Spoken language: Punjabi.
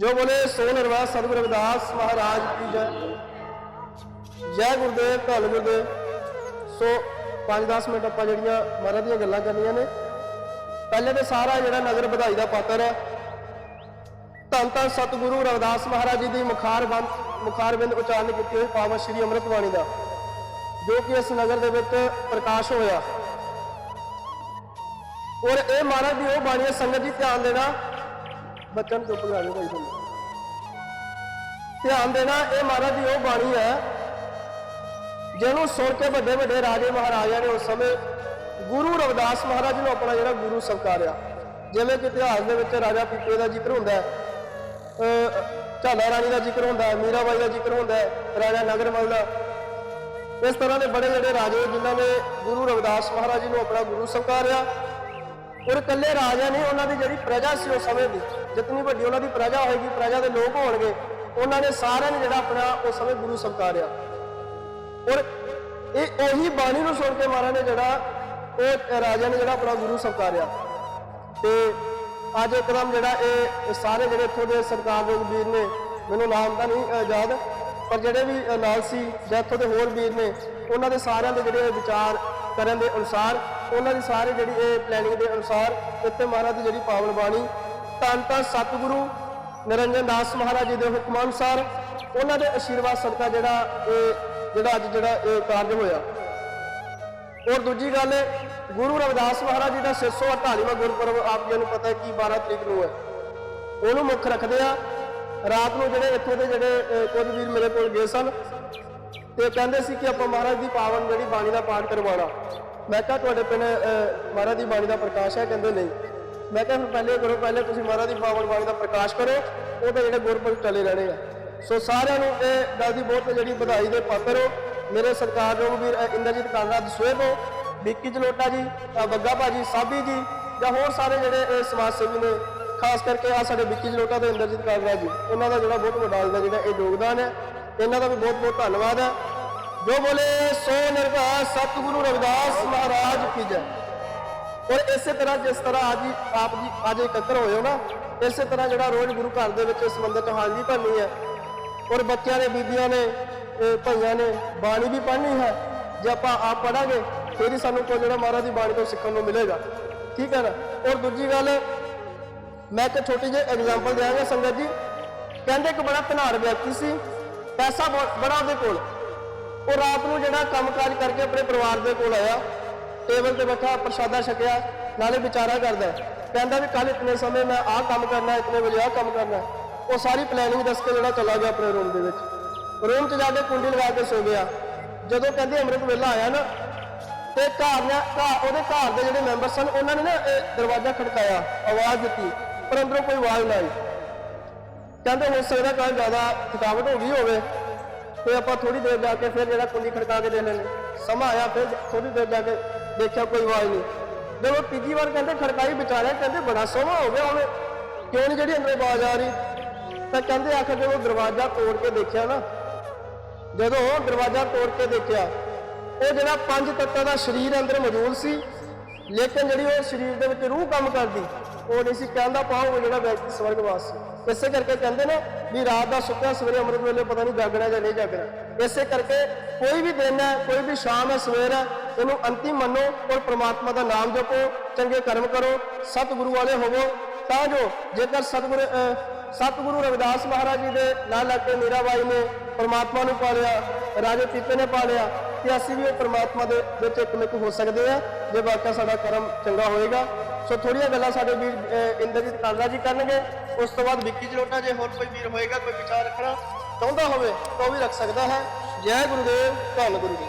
ਜੋ ਬੋਲੇ, ਸੋ ਨਿਰਵਾਹ ਸਤਿਗੁਰੂ ਰਵਿਦਾਸ ਮਹਾਰਾਜ ਕੀ ਜੈ। ਜੈ ਗੁਰਦੇਵ ਧੰਨ ਗੁਰਦੇਵ। ਸੋ 5-10 ਮਿੰਟ ਆਪਾਂ ਜਿਹੜੀਆਂ ਮਹਾਰਾਜ ਦੀਆਂ ਗੱਲਾਂ ਕਰਨੀਆਂ ਨੇ। ਪਹਿਲੇ ਤੇ ਸਾਰਾ ਜਿਹੜਾ ਨਗਰ ਵਧਾਈ ਦਾ ਪਾਤਰ ਹੈ। ਧੰਨ ਧੰਨ ਸਤਿਗੁਰੂ ਰਵਿਦਾਸ ਮਹਾਰਾਜ ਜੀ ਦੀ ਮੁਖਾਰਬੰਦ ਮੁਖਾਰਬਿੰਦ ਉਚਾਰਨ ਕੀਤੀ ਹੋਈ ਪਾਵਨ ਸ਼੍ਰੀ ਅੰਮ੍ਰਿਤ ਬਾਣੀ ਦਾ, ਜੋ ਕਿ ਇਸ ਨਗਰ ਦੇ ਵਿੱਚ ਪ੍ਰਕਾਸ਼ ਹੋਇਆ। ਔਰ ਇਹ ਮਹਾਰਾਜ ਦੀ ਉਹ ਬਾਣੀ ਸੰਗਤ ਜੀ ਧਿਆਨ ਦੇਣਾ। ਬੱਚਨ ਨੂੰ ਚੁੱਪ ਕਰਾ ਦਿਓ ਭਾਈ ਤੁਹਾਨੂੰ ਧਿਆਨ ਦੇਣਾ, ਇਹ ਮਹਾਰਾਜ ਦੀ ਉਹ ਬਾਣੀ ਹੈ, ਜਿਹਨੂੰ ਸੁਣ ਕੇ ਵੱਡੇ ਵੱਡੇ ਰਾਜੇ ਮਹਾਰਾਜਿਆਂ ਨੇ ਉਸ ਸਮੇਂ ਗੁਰੂ ਰਵਿਦਾਸ ਮਹਾਰਾਜ ਨੂੰ ਆਪਣਾ ਜਿਹੜਾ ਗੁਰੂ ਸਵਕਾਰਿਆ। ਜਿਵੇਂ ਕਿ ਇਤਿਹਾਸ ਦੇ ਵਿੱਚ ਰਾਜਾ ਪੀਪੇ ਦਾ ਜ਼ਿਕਰ ਹੁੰਦਾ ਹੈ, ਅਹ ਝਾਲਾ ਰਾਣੀ ਦਾ ਜ਼ਿਕਰ ਹੁੰਦਾ ਹੈ, ਮੀਰਾਬਾਈ ਦਾ ਜ਼ਿਕਰ ਹੁੰਦਾ ਹੈ, ਰਾਜਾ ਨਗਰਮਲ ਦਾ ਇਸ ਤਰ੍ਹਾਂ ਦੇ ਬੜੇ ਜਿਹੜੇ ਰਾਜੇ ਜਿਨ੍ਹਾਂ ਨੇ ਗੁਰੂ ਰਵਿਦਾਸ ਮਹਾਰਾਜ ਨੂੰ ਆਪਣਾ ਗੁਰੂ ਸਵਕਾਰਿਆ। ਔਰ ਇਕੱਲੇ ਰਾਜਾ ਨਹੀਂ ਉਹਨਾਂ ਦੀ ਜਿਹੜੀ ਪ੍ਰਜਾ ਸੀ ਉਸ ਸਮੇਂ ਦੀ ਜਿਤਨੀ ਵੱਡੀ ਉਹਨਾਂ ਦੀ ਪ੍ਰਜਾ ਹੋਏਗੀ ਪ੍ਰਜਾ ਦੇ ਲੋਕ ਹੋਣਗੇ ਉਹਨਾਂ ਨੇ ਸਾਰਿਆਂ ਨੇ ਜਿਹੜਾ ਆਪਣਾ ਉਸ ਸਮੇਂ ਗੁਰੂ ਸਵਕਾਰਿਆ। ਔਰ ਇਹ ਉਹੀ ਬਾਣੀ ਨੂੰ ਸੁਣ ਕੇ ਮਹਾਰਾਜ ਨੇ ਜਿਹੜਾ ਉਹ ਰਾਜਾ ਨੇ ਜਿਹੜਾ ਆਪਣਾ ਗੁਰੂ ਸਵਕਾਰਿਆ। ਤੇ ਅੱਜ ਇੱਕਦਮ ਜਿਹੜਾ ਇਹ ਸਾਰੇ ਜਿਹੜੇ ਇੱਥੋਂ ਦੇ ਸਰਕਾਰਯੋਗ ਵੀਰ ਨੇ ਮੈਨੂੰ ਨਾਮ ਤਾਂ ਨਹੀਂ ਯਾਦ ਪਰ ਜਿਹੜੇ ਵੀ ਅਹ, ਨਾਲ ਸੀ ਜਾਂ ਇੱਥੋਂ ਦੇ ਹੋਰ ਵੀਰ ਨੇ ਉਹਨਾਂ ਦੇ ਸਾਰਿਆਂ ਦੇ ਜਿਹੜੇ ਵਿਚਾਰ ਕਰਨ ਦੇ ਅਨੁਸਾਰ ਉਹਨਾਂ ਦੀ ਸਾਰੇ ਜਿਹੜੀ ਇਹ ਪਲੈਨਿੰਗ ਦੇ ਅਨੁਸਾਰ ਇੱਥੇ ਮਹਾਰਾਜ ਦੀ ਜਿਹੜੀ ਪਾਵਨ ਬਾਣੀ, ਧੰਨ ਧੰਨ ਸਤਿਗੁਰੂ ਨਿਰੰਜਨ ਦਾਸ ਮਹਾਰਾਜ ਜੀ ਦੇ ਹੁਕਮ ਅਨੁਸਾਰ ਉਹਨਾਂ ਦੇ ਆਸ਼ੀਰਵਾਦ ਸਦਕਾ ਜਿਹੜਾ ਇਹ, ਜਿਹੜਾ ਅੱਜ ਜਿਹੜਾ ਇਹ ਕਾਰਜ ਹੋਇਆ। ਔਰ ਦੂਜੀ ਗੱਲ, ਗੁਰੂ ਰਵਿਦਾਸ ਮਹਾਰਾਜ ਜੀ ਦਾ 648ਵਾਂ ਗੁਰਪੁਰਬ ਆਪ ਜੀ ਨੂੰ ਪਤਾ ਹੈ ਕਿ 12 ਤਰੀਕ ਨੂੰ ਹੈ। ਉਹਨੂੰ ਮੁੱਖ ਰੱਖਦੇ ਆ। ਰਾਤ ਨੂੰ ਜਿਹੜੇ ਇੱਥੇ ਦੇ ਜਿਹੜੇ ਕੁਝ ਵੀਰ ਮੇਰੇ ਕੋਲ ਗਏ ਸਨ, ਤੇ ਕਹਿੰਦੇ ਸੀ ਕਿ ਆਪਾਂ ਮਹਾਰਾਜ ਦੀ ਪਾਵਨ ਜਿਹੜੀ ਬਾਣੀ ਦਾ ਪਾਠ ਕਰਵਾਉਣਾ। ਮੈਂ ਕਿਹਾ ਤੁਹਾਡੇ ਪਿੰਡ ਮਹਾਰਾਜ ਦੀ ਬਾਣੀ ਦਾ ਪ੍ਰਕਾਸ਼ ਹੈ ਕਹਿੰਦੇ ਨਹੀਂ। ਮੈਂ ਕਿਹਾ ਫਿਰ ਪਹਿਲੇ ਕਰੋ ਪਹਿਲੇ ਤੁਸੀਂ ਮਹਾਰਾਜ ਦੀ ਪਾਵਨ ਬਾਣੀ ਦਾ ਪ੍ਰਕਾਸ਼ ਕਰੋ ਉਹਦੇ ਜਿਹੜੇ ਗੁਰਪੁਰਬ ਚੱਲੇ ਰਹਿਣੇ ਆ। ਸੋ ਸਾਰਿਆਂ ਨੂੰ ਇਹ ਗੱਲ ਦੀ ਬਹੁਤ ਜਿਹੜੀ ਵਧਾਈ ਦੇ ਪਾਤਰ ਹੋ। ਮੇਰੇ ਸਰਕਾਰਯੋਗ ਵੀਰ ਇੰਦਰਜੀਤ ਕਾਂਗੜਾ ਦਸੂਏ ਹੋ। ਵਿੱਕੀ ਜਲੋਟਾ ਜੀ ਅਹ, ਬੱਗਾ ਭਾਜੀ ਸਾਬੀ ਜੀ ਜਾਂ ਹੋਰ ਸਾਰੇ ਜਿਹੜੇ ਇਹ ਸਮਾਜ ਸੇਵੀ ਨੇ ਖਾਸ ਕਰਕੇ ਆ ਸਾਡੇ ਵਿੱਕੀ ਜਲੋਟਾ ਤੇ ਇੰਦਰਜੀਤ ਕਾਂਗੜਾ ਜੀ ਉਹਨਾਂ ਦਾ ਜਿਹੜਾ ਬਹੁਤ ਵੱਡਾ ਦਾ ਜਿਹੜਾ ਇਹ ਯੋਗਦਾਨ ਹੈ। ਇਹਨਾਂ ਦਾ ਵੀ ਬਹੁਤ ਬਹੁਤ ਧੰਨਵਾਦ ਹੈ। ਜੋ ਬੋਲੇ, ਸੋ ਨਿਰਭੈ, ਸਤਿਗੁਰੂ ਰਵਿਦਾਸ ਮਹਾਰਾਜ ਕੀ ਜੈ। ਔਰ ਇਸੇ ਤਰ੍ਹਾਂ ਜਿਸ ਤਰ੍ਹਾਂ ਅੱਜ ਆਪ ਜੀ ਅੱਜ ਇਕੱਤਰ ਹੋਏ ਹੋ ਨਾ, ਇਸੇ ਤਰ੍ਹਾਂ ਜਿਹੜਾ ਰੋਜ਼ ਗੁਰੂ ਘਰ ਦੇ ਵਿੱਚ ਸੰਬੰਧਿਤ ਹਾਜ਼ਰੀ ਭਰਨੀ ਹੈ, ਔਰ ਬੱਚਿਆਂ ਨੇ, ਬੀਬੀਆਂ ਨੇ ਭਾਈਆਂ ਨੇ ਬਾਣੀ ਵੀ ਪੜ੍ਹਨੀ ਹੈ, ਜੇ ਆਪਾਂ ਆਪ ਪੜਾਂਗੇ ਫਿਰ ਹੀ ਸਾਨੂੰ ਕੋਈ ਜਿਹੜਾ ਮਹਾਰਾਜ ਦੀ ਬਾਣੀ ਤੋਂ ਸਿੱਖਣ ਨੂੰ ਮਿਲੇਗਾ। ਠੀਕ ਹੈ ਨਾ? ਔਰ ਦੂਜੀ ਗੱਲ, ਮੈਂ ਇੱਕ ਛੋਟੀ ਜਿਹੀ ਐਗਜ਼ਾਮਪਲ ਦਿਆਂਗਾ ਸੰਗਤ ਜੀ। ਕਹਿੰਦੇ ਇੱਕ ਬੜਾ ਧਨਾਰ ਵਿਅਕਤੀ ਸੀ, ਪੈਸਾ ਬਹੁਤ- ਬੜਾ ਉਹਦੇ ਕੋਲ। ਉਹ ਰਾਤ ਨੂੰ ਜਿਹੜਾ ਕੰਮਕਾਜ ਕਰਕੇ ਆਪਣੇ ਪਰਿਵਾਰ ਦੇ ਕੋਲ ਆਇਆ, ਟੇਬਲ ਤੇ ਬੈਠਾ, ਪ੍ਰਸ਼ਾਦਾ ਛਕਿਆ, ਨਾਲੇ ਵਿਚਾਰਾ ਕਰਦਾ। ਕਹਿੰਦਾ ਵੀ ਕੱਲ ਇਤਨੇ ਸਮੇਂ ਮੈਂ ਆਹ ਕੰਮ ਕਰਨਾ, ਇਤਨੇ ਵਜੇ ਆਹ ਕੰਮ ਕਰਨਾ। ਉਹ ਸਾਰੀ ਪਲੈਨਿੰਗ ਦੱਸ ਕੇ ਜਿਹੜਾ ਚਲਾ ਗਿਆ ਆਪਣੇ ਰੂਮ ਦੇ ਵਿੱਚ। ਰੂਮ 'ਚ ਜਾ ਕੇ ਕੁੰਡੀ ਲਗਾ ਕੇ ਸੋ ਗਿਆ। ਜਦੋਂ ਕਹਿੰਦੇ ਅੰਮ੍ਰਿਤ ਵੇਲਾ ਆਇਆ ਨਾ, ਤੇ ਘਰ ਨੇ ਘਰ, ਉਹਦੇ ਘਰ ਦੇ ਜਿਹੜੇ ਮੈਂਬਰ ਸਨ, ਉਹਨਾਂ ਨੇ ਨਾ ਇਹ ਦਰਵਾਜ਼ਾ ਖੜਕਾਇਆ, ਆਵਾਜ਼ ਦਿੱਤੀ, ਪਰ ਅੰਦਰੋਂ ਕੋਈ ਆਵਾਜ਼ ਨਾ ਆਈ। ਕਹਿੰਦੇ ਹੋ ਸਕਦਾ ਕੱਲ ਜ਼ਿਆਦਾ ਥਕਾਵਟ ਹੋ ਗਈ ਹੋਵੇ। ਤੇ ਆਪਾਂ ਥੋੜੀ ਦੇਰ ਜਾ ਕੇ ਫਿਰ ਜਿਹੜਾ ਕੁੰਡੀ ਖੜਕਾ ਕੇ ਦੇ ਲੈਣੇ ਸਮਾਂ ਆਇਆ, ਫਿਰ ਥੋੜੀ ਦੇਰ ਜਾ ਕੇ ਦੇਖਿਆ ਕੋਈ ਆਵਾਜ਼ ਨਹੀਂ। ਜਦੋਂ ਤੀਜੀ ਵਾਰ ਕਹਿੰਦੇ ਖੜਕਾਈ ਵਿਚਾਰਿਆ ਕਹਿੰਦੇ ਬੜਾ ਸੋਹਣਾ ਹੋ ਗਿਆ ਹੁਣ ਕਿਉਂ ਨਹੀਂ ਜਿਹੜੀ ਅੰਦਰ ਆਵਾਜ਼ ਆ ਰਹੀ? ਤਾਂ ਕਹਿੰਦੇ ਆਖਰ ਜਦੋਂ ਦਰਵਾਜ਼ਾ ਤੋੜ ਕੇ ਦੇਖਿਆ ਨਾ, ਜਦੋਂ ਉਹ ਦਰਵਾਜ਼ਾ ਤੋੜ ਕੇ ਦੇਖਿਆ, ਉਹ ਜਿਹੜਾ ਪੰਜ ਤੱਤਾਂ ਦਾ ਸਰੀਰ ਅੰਦਰ ਮੌਜੂਦ ਸੀ, ਲੇਕਿਨ ਜਿਹੜੀ ਉਹ ਸਰੀਰ ਦੇ ਵਿੱਚ ਰੂਹ ਕੰਮ ਕਰਦੀ ਉਹ ਨਹੀਂ ਸੀ ਕਹਿੰਦਾ ਪਾਉ ਜਿਹੜਾ ਵਿਅਕਤੀ ਸਵਰਗਵਾਸ ਸੀ। ਇਸੇ ਕਰਕੇ ਕਹਿੰਦੇ ਨੇ ਵੀ ਰਾਤ ਦਾ ਸੁੱਤਿਆ ਸਵੇਰੇ ਅੰਮ੍ਰਿਤ ਵੇਲੇ ਪਤਾ ਨਹੀਂ ਜਾਗਣਾ ਜਾਂ ਨਹੀਂ ਜਾਗਣਾ। ਇਸੇ ਕਰਕੇ ਕੋਈ ਵੀ ਦਿਨ ਹੈ, ਕੋਈ ਵੀ ਸ਼ਾਮ ਹੈ, ਸਵੇਰ ਹੈ, ਇਹਨੂੰ ਅੰਤਿਮ ਮੰਨੋ ਔਰ ਪ੍ਰਮਾਤਮਾ ਦਾ ਨਾਮ ਜਪੋ, ਚੰਗੇ ਕਰਮ ਕਰੋ, ਸਤਿਗੁਰੂ ਵਾਲੇ ਹੋਵੋ। ਤਾਂ ਜੋ ਜੇਕਰ ਸਤਿਗੁਰੂ ਸਤਿਗੁਰੂ ਰਵਿਦਾਸ ਮਹਾਰਾਜ ਜੀ ਦੇ ਨਾਲ ਲੱਗ ਕੇ ਮੀਰਾਬਾਈ ਨੇ ਪਰਮਾਤਮਾ ਨੂੰ ਪਾ ਲਿਆ ਰਾਜੇ ਪੀਪੇ ਨੇ ਪਾ ਲਿਆ ਤੇ ਅਸੀਂ ਵੀ ਉਹ ਪਰਮਾਤਮਾ ਦੇ ਵਿੱਚ ਇੱਕ ਇੱਕਮਿਕ ਹੋ ਸਕਦੇ ਆ ਜੇ ਵਾਕਿਆ ਸਾਡਾ ਕਰਮ ਚੰਗਾ ਹੋਏਗਾ। ਸੋ ਥੋੜੀਆਂ ਗੱਲਾਂ ਸਾਡੇ ਵੀਰ ਇੰਦਰਜੀਤ ਕਾਲਰਾ ਜੀ ਕਰਨਗੇ। ਉਸ ਤੋਂ ਬਾਅਦ ਵਿੱਕੀ ਜਲੋਟਾ ਜੇ ਹੋਰ ਕੋਈ ਵੀਰ ਹੋਏਗਾ, ਕੋਈ ਵਿਚਾਰ ਰੱਖਣਾ ਚਾਹੁੰਦਾ ਹੋਵੇ, ਤਾਂ ਉਹ ਵੀ ਰੱਖ ਸਕਦਾ ਹੈ। ਜੈ ਗੁਰੂਦੇਵ, ਧੰਨ ਗੁਰੂ ਜੀ।